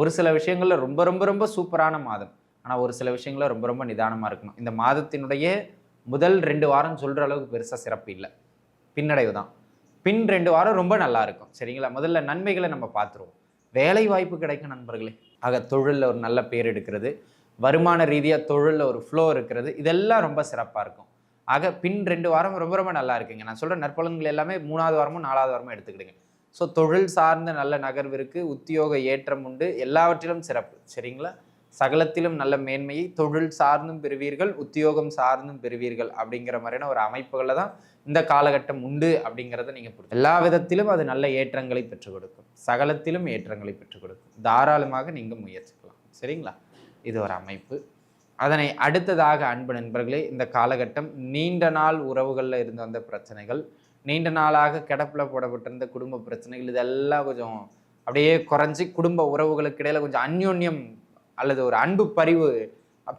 ஒரு சில விஷயங்களில் ரொம்ப ரொம்ப ரொம்ப சூப்பரான மாதம். ஆனால் ஒரு சில விஷயங்களில் ரொம்ப ரொம்ப நிதானமாக இருக்கணும். இந்த மாதத்தினுடைய முதல் ரெண்டு வாரம் சொல்கிற அளவுக்கு பெருசாக சிறப்பு இல்லை. பின்னடைவு தான். பின் ரெண்டு வாரம் ரொம்ப நல்லா இருக்கும். சரிங்களா? முதல்ல நன்மைகளை நம்ம பார்த்துருவோம். வேலை வாய்ப்பு கிடைக்கும் நண்பர்களே. ஆக தொழிலில் ஒரு நல்ல பேர் எடுக்கிறது. வருமான ரீதியாக தொழிலில் ஒரு ஃப்ளோ இருக்கிறது. இதெல்லாம் ரொம்ப சிறப்பாக இருக்கும். ஆக பின் ரெண்டு வாரம் ரொம்ப ரொம்ப நல்லா இருக்குங்க. நான் சொல்கிற நற்பலன்கள் எல்லாமே மூணாவது வாரமும் நாலாவது வாரமும் எடுத்துக்கிடுங்க. ஸோ தொழில் சார்ந்த நல்ல நகர்விற்கு உத்தியோக ஏற்றம் உண்டு. எல்லாவற்றிலும் சிறப்பு. சரிங்களா? சகலத்திலும் நல்ல மேன்மையை தொழில் சார்ந்தும் பெறுவீர்கள் உத்தியோகம் சார்ந்தும் பெறுவீர்கள் அப்படிங்கிற மாதிரியான ஒரு அமைப்புகளில் தான் இந்த காலகட்டம் உண்டு அப்படிங்கிறத நீங்கள் புரிஞ்சு எல்லா விதத்திலும் அது நல்ல ஏற்றங்களை பெற்றுக் கொடுக்கும். சகலத்திலும் ஏற்றங்களை பெற்றுக் கொடுக்கும். தாராளமாக நீங்கள் முயற்சிக்கலாம். சரிங்களா? இது ஒரு அமைப்பு. அதனை அடுத்ததாக அன்பு நண்பர்களே இந்த காலகட்டம் நீண்ட நாள் உறவுகளில் இருந்து வந்த பிரச்சனைகள். நீண்ட நாளாக கிடப்பில் போடப்பட்டிருந்த குடும்ப பிரச்சனைகள் இதெல்லாம் கொஞ்சம் அப்படியே குறைஞ்சி குடும்ப உறவுகளுக்கு இடையில கொஞ்சம் அந்யோன்யம் அல்லது ஒரு அன்பு பரிவு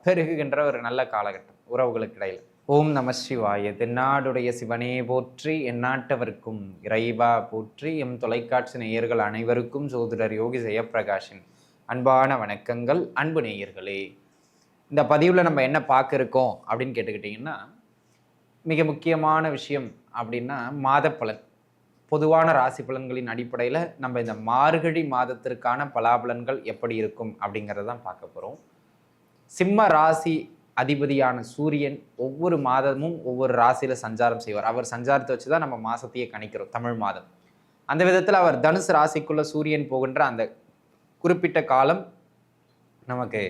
பெருகுகின்ற ஒரு நல்ல காலகட்டம் உறவுகளுக்கு இடையில். ஓம் நம சிவாய. தென்னாடுடைய சிவனே போற்றி எந்நாட்டவர்க்கும் இறைவா போற்றி எம் தொலைக்காட்சி நேயர்கள் அனைவருக்கும் சோதரர் யோகி ஜெயப்பிரகாஷின் அன்பான வணக்கங்கள். அன்பு நேயர்களே இந்த பதிவில் நம்ம என்ன பார்க்க இருக்கோம் அப்படின்னு கேட்டுக்கிட்டிங்கன்னா மிக முக்கியமான விஷயம் அப்படின்னா மாத பலன் பொதுவான ராசி பலன்களின் அடிப்படையில் நம்ம இந்த மார்கழி மாதத்திற்கான பலாபலன்கள் எப்படி இருக்கும் அப்படிங்கிறத தான் பார்க்க போகிறோம் சிம்ம ராசி அதிபதியான சூரியன் ஒவ்வொரு மாதமும் ஒவ்வொரு ராசியில் சஞ்சாரம் செய்வார். அவர் சஞ்சாரத்தை வச்சு தான் நம்ம மாதத்தையே கணிக்கிறோம் தமிழ் மாதம். அந்த விதத்தில் அவர் தனுசு ராசிக்குள்ளே சூரியன் போகின்ற அந்த குறிப்பிட்ட காலம் நமக்கு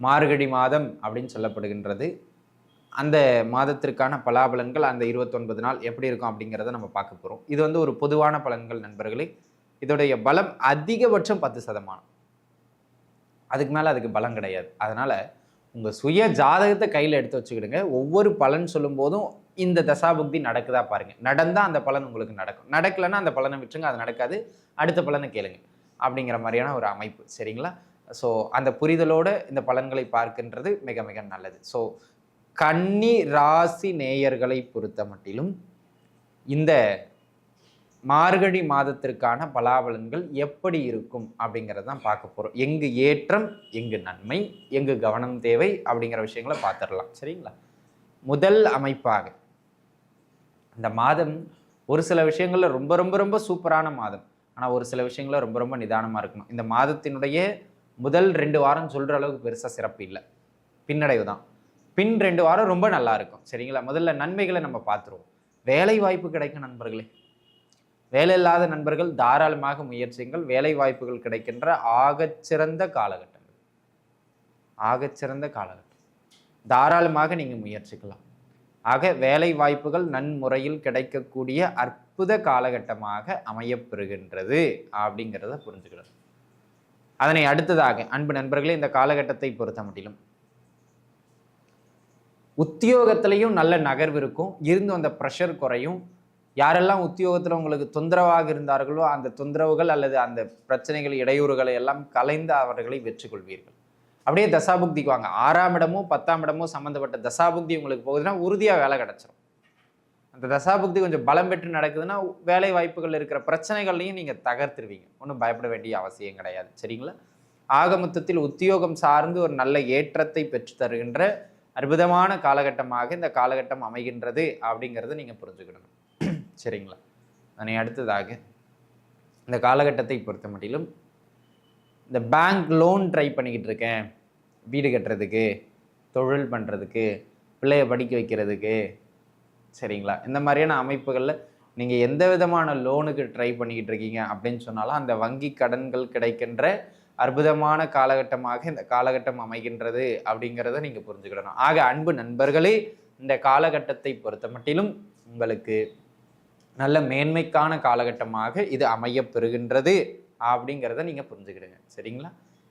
மார்கழி மாதம் அப்படின்னு சொல்லப்படுகின்றது. அந்த மாதத்திற்கான பலாபலன்கள் அந்த இருபத்தொன்பது நாள் எப்படி இருக்கும் அப்படிங்கிறத நம்ம பார்க்க போகிறோம் இது வந்து ஒரு பொதுவான பலன்கள் நண்பர்களே. இதோடைய பலம் அதிகபட்சம் பத்து சதமானம். அதுக்கு மேலே அதுக்கு பலம் கிடையாது. அதனால் உங்கள் சுய ஜாதகத்தை கையில் எடுத்து வச்சுக்கிடுங்க. ஒவ்வொரு பலன் சொல்லும்போதும் இந்த தசாபுக்தி நடக்குதா பாருங்கள் நடந்தால் அந்த பலன் உங்களுக்கு நடக்கும். நடக்கலைன்னா அந்த பலனை விட்டுருங்க. அது நடக்காது. அடுத்த பலனை கேளுங்க. அப்படிங்கிற மாதிரியான ஒரு அமைப்பு. சரிங்களா? ஸோ அந்த புரிதலோடு இந்த பலன்களை பார்க்கின்றது மிக மிக நல்லது. ஸோ கன்னி ராசி நேயர்களை பொறுத்த மட்டிலும் இந்த மார்கழி மாதத்திற்கான பலாபலன்கள் எப்படி இருக்கும் அப்படிங்கிறத தான் பார்க்க போகிறோம் எங்கு ஏற்றம் எங்கு நன்மை எங்கு கவனம் தேவை அப்படிங்கிற விஷயங்களை பார்த்துடலாம். சரிங்களா? முதல் அமைப்பாக இந்த மாதம் ஒரு சில விஷயங்களில் ரொம்ப ரொம்ப ரொம்ப சூப்பரான மாதம். ஆனால் ஒரு சில விஷயங்களில் ரொம்ப ரொம்ப நிதானமாக இருக்கணும். இந்த மாதத்தினுடைய முதல் ரெண்டு வாரம் சொல்கிற அளவுக்கு பெருசாக சிறப்பு இல்லை. பின்னடைவு தான். பின் ரெண்டு வாரம் ரொம்ப நல்லா இருக்கும். சரிங்களா? முதல்ல நன்மைகளை நம்ம பார்த்துருவோம். வேலை வாய்ப்பு கிடைக்கும் நண்பர்களே. வேலை இல்லாத நண்பர்கள் தாராளமாக முயற்சியுங்கள் வேலை வாய்ப்புகள் கிடைக்கின்ற ஆகச்சிறந்த காலகட்டங்கள். ஆகச்சிறந்த காலகட்டம். தாராளமாக நீங்கள் முயற்சிக்கலாம். ஆக வேலை வாய்ப்புகள் நன்முறையில் கிடைக்கக்கூடிய அற்புத காலகட்டமாக அமையப்பெறுகின்றது அப்படிங்கிறத புரிஞ்சுக்கிறோம் அதனை அடுத்ததாக அன்பு நண்பர்களே இந்த காலகட்டத்தை பொறுத்த மட்டிலும் உத்தியோகத்திலையும் நல்ல நகர்வு இருக்கும். இருந்து அந்த ப்ரெஷர் குறையும். யாரெல்லாம் உத்தியோகத்தில் உங்களுக்கு தொந்தரவாக இருந்தார்களோ அந்த தொந்தரவுகள் அல்லது அந்த பிரச்சனைகள் இடையூறுகளை எல்லாம் கலைந்து அவர்களை வெற்றி கொள்வீர்கள். அப்படியே தசாபுக்திக்கு வாங்க. ஆறாம் இடமோ பத்தாம் இடமோ சம்மந்தப்பட்ட தசாபுக்தி உங்களுக்கு போகுதுன்னா உறுதியாக வேலை கிடச்சிரும். அந்த தசாபுக்தி கொஞ்சம் பலம் பெற்று நடக்குதுன்னா வேலை வாய்ப்புகள் இருக்கிற பிரச்சனைகள்லையும் நீங்கள் தகர்த்துருவீங்க. ஒன்றும் பயப்பட வேண்டிய அவசியம் கிடையாது. சரிங்களா? ஆகமொத்தத்தில் உத்தியோகம் சார்ந்து ஒரு நல்ல ஏற்றத்தை பெற்று தருகின்ற அற்புதமான காலகட்டமாக இந்த காலகட்டம் அமைகின்றது அப்படிங்கிறத நீங்கள் புரிஞ்சுக்கிடணும் சரிங்களா? அதனை அடுத்ததாக இந்த காலகட்டத்தை பொறுத்த மட்டிலும் இந்த பேங்க் லோன் ட்ரை பண்ணிக்கிட்டு இருக்கேன். வீடு கட்டுறதுக்கு தொழில் பண்ணுறதுக்கு பிள்ளைய படிக்க வைக்கிறதுக்கு. சரிங்களா? இந்த மாதிரியான அமைப்புகளில் நீங்கள் எந்த விதமான லோனுக்கு ட்ரை பண்ணிக்கிட்டு இருக்கீங்க அப்படின்னு சொன்னாலும் அந்த வங்கி கடன்கள் கிடைக்கின்ற அற்புதமான காலகட்டமாக இந்த காலகட்டம் அமைகின்றது அப்படிங்கிறத நீங்கள் புரிஞ்சுக்கிடணும். ஆக அன்பு நண்பர்களே இந்த காலகட்டத்தை பொறுத்த மட்டிலும் உங்களுக்கு நல்ல மேன்மைக்கான காலகட்டமாக இது அமையப்பெறுகின்றது அப்படிங்கிறத நீங்கள் புரிஞ்சுக்கிடுங்க. சரிங்களா?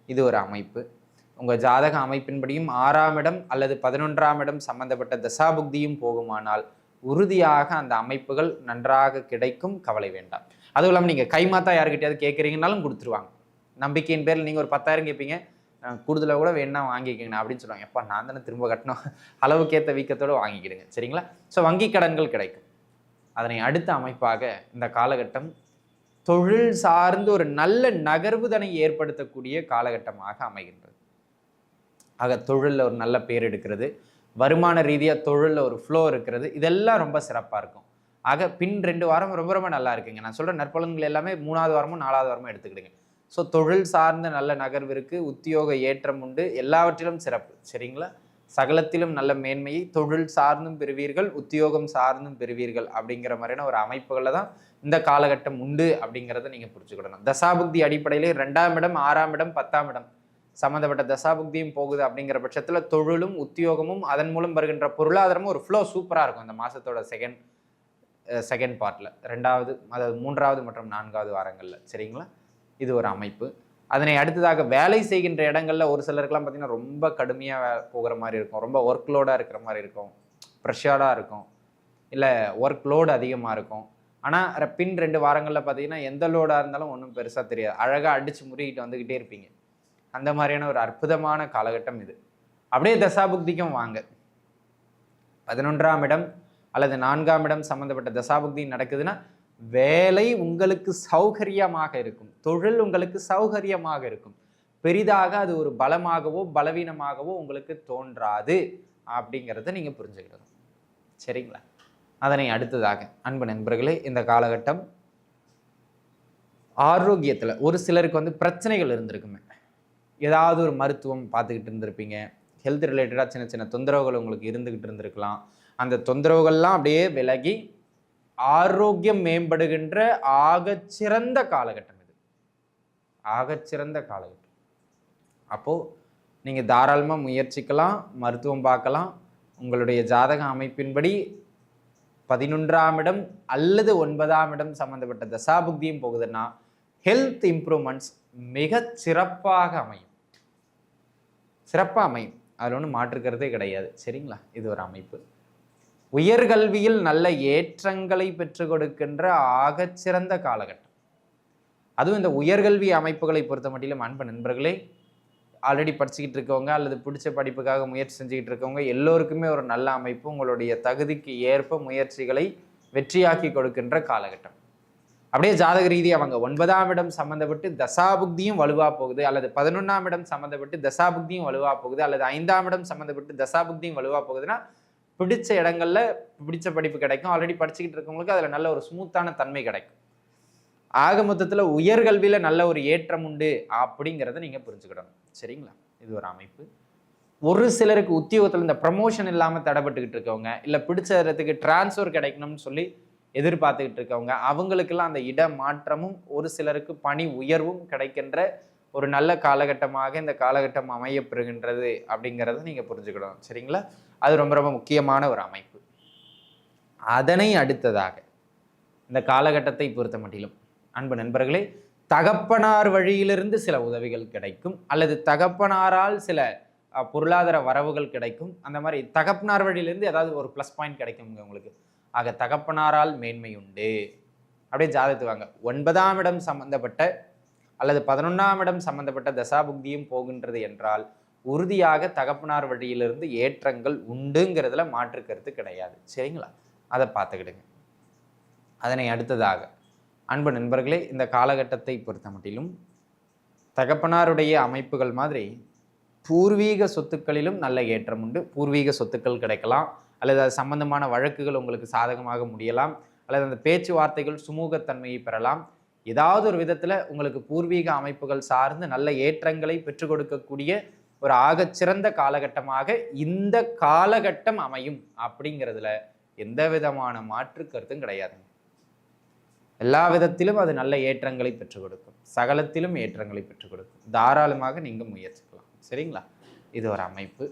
இது ஒரு அமைப்பு. உங்கள் ஜாதக அமைப்பின்படியும் ஆறாம் இடம் அல்லது பதினொன்றாம் இடம் சம்பந்தப்பட்ட தசாபுக்தியும் போகுமானால் உறுதியாக அந்த அமைப்புகள் நன்றாக கிடைக்கும் கவலை வேண்டாம். அதுவும் இல்லாமல் நீங்கள் கைமாத்தா யாருக்கிட்டையாவது கேட்குறீங்கனாலும் கொடுத்துருவாங்க. நம்பிக்கையின் பேரில் நீங்கள் ஒரு பத்தாயிரம் கேட்பீங்க கூடுதலாக கூட வேணா வாங்கிக்கங்க. அப்படின்னு சொல்லுவாங்க. எப்பா நான் தானே திரும்ப கட்டணும். அளவுக்கேற்ற வீக்கத்தோடு வாங்கிக்கிடுங்க. சரிங்களா? ஸோ வங்கி கடன்கள் கிடைக்கும். அதனை அடுத்த அமைப்பாக இந்த காலகட்டம் தொழில் சார்ந்து ஒரு நல்ல நகர்வுதனை ஏற்படுத்தக்கூடிய காலகட்டமாக அமைகின்றது. ஆக தொழிலில் ஒரு நல்ல பேர் எடுக்கிறது. வருமான ரீதியாக தொழிலில் ஒரு ஃப்ளோ இருக்கிறது. இதெல்லாம் ரொம்ப சிறப்பாக இருக்கும். ஆக பின் ரெண்டு வாரம் ரொம்ப ரொம்ப நல்லா இருக்குங்க. நான் சொல்கிற நற்பலன்கள் எல்லாமே மூணாவது வாரமும் நாலாவது வாரமும் எடுத்துக்கிடுங்க. ஸோ தொழில் சார்ந்த நல்ல நகர்விற்கு உத்தியோக ஏற்றம் உண்டு. எல்லாவற்றிலும் சிறப்பு. சரிங்களா? சகலத்திலும் நல்ல மேன்மையை தொழில் சார்ந்தும் பெறுவீர்கள் உத்தியோகம் சார்ந்தும் பெறுவீர்கள் அப்படிங்கிற மாதிரியான ஒரு அமைப்புகளில் தான் இந்த காலகட்டம் உண்டு அப்படிங்கிறத நீங்கள் புரிஞ்சுக்கிடணும். தசாபுக்தி அடிப்படையிலே ரெண்டாம் இடம் ஆறாம் இடம் பத்தாம் இடம் சம்மந்தப்பட்ட தசாபுக்தியும் போகுது அப்படிங்கிற பட்சத்தில் தொழிலும் உத்தியோகமும் அதன் மூலம் வருகின்ற பொருளாதாரமும் ஒரு ஃப்ளோ சூப்பராக இருக்கும். இந்த மாதத்தோட செகண்ட் செகண்ட் பார்ட்டில் ரெண்டாவது அதாவது மூன்றாவது மற்றும் நான்காவது வாரங்களில். சரிங்களா? இது ஒரு அமைப்பு. அதனை அடுத்ததாக வேலை செய்கின்ற இடங்களில் ஒரு சிலருக்கெல்லாம் பார்த்தீங்கன்னா ரொம்ப கடுமையாக போகிற மாதிரி இருக்கும். ரொம்ப ஒர்க் லோடாக இருக்கிற மாதிரி இருக்கும். ப்ரெஷராக இருக்கும். இல்லை ஒர்க் லோடு அதிகமாக இருக்கும் ஆனால் பின் ரெண்டு வாரங்களில் பார்த்தீங்கன்னா எந்த லோடாக இருந்தாலும் ஒன்றும் பெருசாக தெரியாது. அழகாக அடித்து முறிக்கிட்டு வந்துக்கிட்டே இருப்பீங்க. அந்த மாதிரியான ஒரு அற்புதமான காலகட்டம் இது. அப்படியே தசாபுக்திக்கும் வாங்க. பதினொன்றாம் இடம் அல்லது நான்காம் இடம் சம்மந்தப்பட்ட தசாபுக்தி நடக்குதுன்னா வேலை உங்களுக்கு சௌகரியமாக இருக்கும். தொழில் உங்களுக்கு சௌகரியமாக இருக்கும். பெரிதாக அது ஒரு பலமாகவோ பலவீனமாகவோ உங்களுக்கு தோன்றாது அப்படிங்கிறத நீங்கள் புரிஞ்சுக்கிடணும். சரிங்களா? அதனை அடுத்ததாக அன்பு நண்பர்களே இந்த காலகட்டம் ஆரோக்கியத்தில் ஒரு சிலருக்கு வந்து பிரச்சனைகள் இருந்திருக்குமே. ஏதாவது ஒரு மருத்துவம் பார்த்துக்கிட்டு இருந்திருப்பீங்க. ஹெல்த் ரிலேட்டடாக சின்ன சின்ன தொந்தரவுகள் உங்களுக்கு இருந்துக்கிட்டு இருந்திருக்கலாம். அந்த தொந்தரவுகள்லாம் அப்படியே விலகி ஆரோக்கியம் மேம்படுகின்ற ஆகச்சிறந்த காலகட்டம் இது. ஆகச்சிறந்த காலகட்டம். அப்போது நீங்கள் தாராளமாக முயற்சிக்கலாம் மருத்துவம் பார்க்கலாம். உங்களுடைய ஜாதக அமைப்பின்படி பதினொன்றாம் இடம் அல்லது ஒன்பதாம் இடம் சம்மந்தப்பட்ட தசாபுக்தியும் போகுதுன்னா ஹெல்த் இம்ப்ரூவ்மெண்ட்ஸ் மிக சிறப்பாக அமையும். சிறப்பாக அமையும். அதில் ஒன்றும் மாற்றுக்கிறதே கிடையாது. சரிங்களா? இது ஒரு அமைப்பு. உயர்கல்வியில் நல்ல ஏற்றங்களை பெற்றுக் கொடுக்கின்ற ஆகச்சிறந்த காலகட்டம். அதுவும் இந்த உயர்கல்வி அமைப்புகளை பொறுத்த மட்டிலும் அன்பு நண்பர்களே ஆல்ரெடி படிச்சுக்கிட்டு இருக்கவங்க அல்லது பிடிச்ச படிப்புக்காக முயற்சி செஞ்சுக்கிட்டு இருக்கவங்க எல்லோருக்குமே ஒரு நல்ல அமைப்பு உங்களுடைய தகுதிக்கு ஏற்ப முயற்சிகளை வெற்றியாக்கி கொடுக்கின்ற காலகட்டம். அப்படியே ஜாதக ரீதி அவங்க ஒன்பதாம் இடம் சம்மந்தப்பட்டு தசாபுக்தியும் வலுவாக போகுது அல்லது பதினொன்றாம் இடம் சம்மந்தப்பட்டு தசாபுக்தியும் வலுவாக போகுது அல்லது ஐந்தாம் இடம் சம்மந்தப்பட்டு தசாபுக்தியும் வலுவாக போகுதுன்னா பிடிச்ச இடங்களில் பிடிச்ச படிப்பு கிடைக்கும். ஆல்ரெடி படிச்சுக்கிட்டு இருக்கவங்களுக்கு அதில் நல்ல ஒரு ஸ்மூத்தான தன்மை கிடைக்கும். ஆக மொத்தத்தில் உயர்கல்வியில் நல்ல ஒரு ஏற்றம் உண்டு அப்படிங்கிறத நீங்கள் புரிஞ்சுக்கிடணும். சரிங்களா? இது ஒரு அமைப்பு. ஒரு சிலருக்கு உத்தியோகத்தில் இந்த ப்ரமோஷன் இல்லாமல் தடைப்பட்டுக்கிட்டு இருக்கவங்க இல்லை பிடிச்ச இடத்துக்கு டிரான்ஸ்ஃபர் கிடைக்கணும்னு சொல்லி எதிர்பார்த்துக்கிட்டு இருக்கவங்க அவங்களுக்கெல்லாம் அந்த இட மாற்றமும் ஒரு சிலருக்கு பணி உயர்வும் கிடைக்கின்ற ஒரு நல்ல காலகட்டமாக இந்த காலகட்டம் அமையப்பெறுகின்றது அப்படிங்கிறத நீங்கள் புரிஞ்சுக்கணும் சரிங்களா? அது ரொம்ப ரொம்ப முக்கியமான ஒரு அமைப்பு. அதனை அடுத்ததாக இந்த காலகட்டத்தை பொறுத்த மட்டிலும் அன்பு நண்பர்களே தகப்பனார் வழியிலிருந்து சில உதவிகள் கிடைக்கும் அல்லது தகப்பனாரால் சில பொருளாதார வரவுகள் கிடைக்கும். அந்த மாதிரி தகப்பனார் வழியிலிருந்து ஏதாவது ஒரு ப்ளஸ் பாயிண்ட் கிடைக்குங்க உங்களுக்கு. ஆக தகப்பனாரால் மேன்மை உண்டு. அப்படியே ஜாதத்துவாங்க ஒன்பதாம் இடம் சம்பந்தப்பட்ட அல்லது பதினொன்றாம் இடம் சம்பந்தப்பட்ட தசாபுக்தியும் போகின்றது என்றால் உறுதியாக தகப்பனார் வழியிலிருந்து ஏற்றங்கள் உண்டுங்கிறதுல மாற்று கருத்து கிடையாது. சரிங்களா? அதை பார்த்துக்கிடுங்க. அதனை அடுத்ததாக அன்பு நண்பர்களே இந்த காலகட்டத்தை பொறுத்த மட்டிலும் தகப்பனாருடைய அமைப்புகள் மாதிரி பூர்வீக சொத்துக்களிலும் நல்ல ஏற்றம் உண்டு. பூர்வீக சொத்துக்கள் கிடைக்கலாம். அல்லது அது சம்பந்தமான வழக்குகள் உங்களுக்கு சாதகமாக முடியலாம். அல்லது அந்த பேச்சுவார்த்தைகள் சுமூகத்தன்மையை பெறலாம். ஏதாவது ஒரு விதத்தில் உங்களுக்கு பூர்வீக அமைப்புகள் சார்ந்து நல்ல ஏற்றங்களை பெற்றுக் கொடுக்கக்கூடிய ஒரு ஆகச்சிறந்த காலகட்டமாக இந்த காலகட்டம் அமையும் அப்படிங்கிறதுல எந்த விதமான மாற்று கருத்தும் கிடையாதுங்க எல்லா விதத்திலும் அது நல்ல ஏற்றங்களை பெற்றுக் கொடுக்கும். சகலத்திலும் ஏற்றங்களை பெற்றுக் கொடுக்கும். தாராளமாக நீங்கள் முயற்சிக்கலாம். சரிங்களா? இது ஒரு அமைப்பு.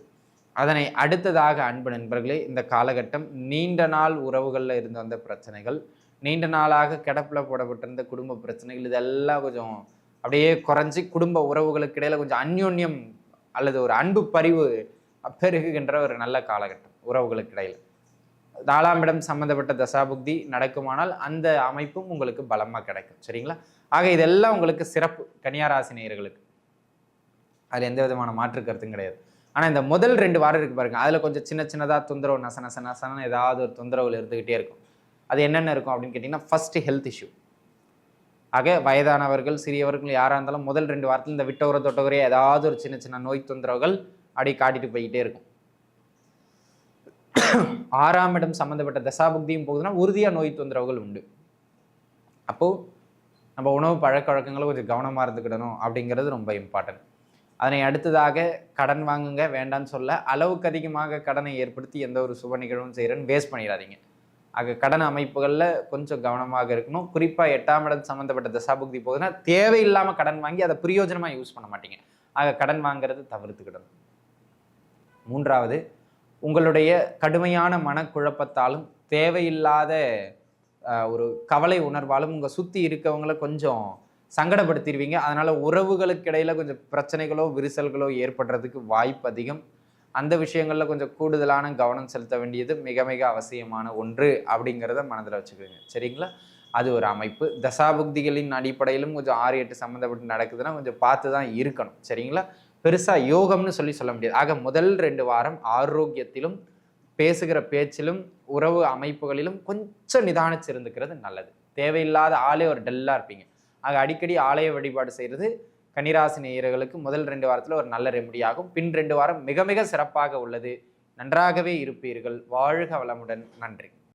அதனை அடுத்ததாக அன்பு நண்பர்களே இந்த காலகட்டம் நீண்ட நாள் உறவுகளில் இருந்து வந்த பிரச்சனைகள் நீண்ட நாளாக கிடப்பில் போடப்பட்டிருந்த குடும்ப பிரச்சனைகள் இதெல்லாம் கொஞ்சம் அப்படியே குறைஞ்சி குடும்ப உறவுகளுக்கு இடையில் கொஞ்சம் அந்யோன்யம் அல்லது ஒரு அன்பு பரிவு பெருகுகின்ற ஒரு நல்ல காலகட்டம் உறவுகளுக்கு இடையில். நாலாம் இடம் சம்பந்தப்பட்ட தசாபுக்தி நடக்குமானால் அந்த அமைப்பும் உங்களுக்கு பலமாக கிடைக்கும். சரிங்களா? ஆக இதெல்லாம் உங்களுக்கு சிறப்பு. கன்னியாராசி நேயர்களுக்கு. அதில் எந்த விதமான மாற்று கருத்தும் கிடையாது. ஆனால் இந்த முதல் ரெண்டு வாரம் இருக்கு பாருங்க. அதில் கொஞ்சம் சின்ன சின்னதாக தொந்தரவு நச நச நசன ஏதாவது ஒரு தொந்தரவுகள் இருந்துக்கிட்டே இருக்கும். அது என்னென்ன இருக்கும் அப்படின்னு கேட்டிங்கன்னா ஃபஸ்ட்டு ஹெல்த் இஷ்யூ ஆக வயதானவர்கள் சிறியவர்கள் யாராக இருந்தாலும் முதல் ரெண்டு வாரத்தில் இந்த விட்டோர தொட்டவரே ஏதாவது ஒரு சின்ன சின்ன நோய் தொந்தரவுகள் அப்படி காட்டிட்டு போய்கிட்டே இருக்கும். ஆறாம் இடம் சம்மந்தப்பட்ட தசாபுக்தியும் போகுதுன்னா உறுதியாக நோய் தொந்தரவுகள் உண்டு. அப்போது நம்ம உணவு பழக்க வழக்கங்களை கொஞ்சம் கவனமாக இருந்துக்கிடணும் அப்படிங்கிறது ரொம்ப இம்பார்ட்டன்ட் அதனை அடுத்ததாக கடன் வாங்குங்க வேண்டான்னு சொல்ல அளவுக்கு அதிகமாக கடனை ஏற்படுத்தி எந்த ஒரு சுப நிகழ்வும் செய்கிறேன்னு வேஸ்ட் பண்ணிடாதீங்க. ஆக கடன் அமைப்புகளில் கொஞ்சம் கவனமாக இருக்கணும். குறிப்பாக எட்டாம் இடம் சம்மந்தப்பட்ட தசாபுக்தி போகுதுன்னா தேவையில்லாமல் கடன் வாங்கி அதை பிரயோஜனமாக யூஸ் பண்ண மாட்டீங்க. ஆக கடன் வாங்கிறது தவிர்த்துக்கிடணும். மூன்றாவது உங்களுடைய கடுமையான மனக்குழப்பத்தாலும் தேவையில்லாத ஒரு கவலை உணர்வாலும் உங்கள் சுற்றி இருக்கவங்கள கொஞ்சம் சங்கடப்படுத்திடுவீங்க. அதனால் உறவுகளுக்கு இடையில் கொஞ்சம் பிரச்சனைகளோ விரிசல்களோ ஏற்படுறதுக்கு வாய்ப்பு அதிகம். அந்த விஷயங்களில் கொஞ்சம் கூடுதலான கவனம் செலுத்த வேண்டியது மிக மிக அவசியமான ஒன்று அப்படிங்கிறத மனதில் வச்சுக்கோங்க. சரிங்களா? அது ஒரு அமைப்பு. தசாபுக்திகளின் அடிப்படையிலும் கொஞ்சம் ஆறு எட்டு சம்மந்தப்பட்டு நடக்குதுன்னா கொஞ்சம் பார்த்து தான் இருக்கணும். சரிங்களா? பெருசாக யோகம்னு சொல்லி சொல்ல முடியாது. ஆக முதல் ரெண்டு வாரம் ஆரோக்கியத்திலும் பேசுகிற பேச்சிலும் உறவு அமைப்புகளிலும் கொஞ்சம் நிதானிச்சிருந்துக்கிறது நல்லது. தேவையில்லாத ஆளே ஒரு டல்லாக இருப்பீங்க. ஆக அடிக்கடி ஆலய வழிபாடு செய்கிறது கன்னிராசி நேயர்களுக்கு முதல் ரெண்டு வாரத்தில் ஒரு நல்ல ரெமடி பின் ரெண்டு வாரம் மிக மிக சிறப்பாக உள்ளது. நன்றாகவே இருப்பீர்கள். வாழ்க வளமுடன். நன்றி.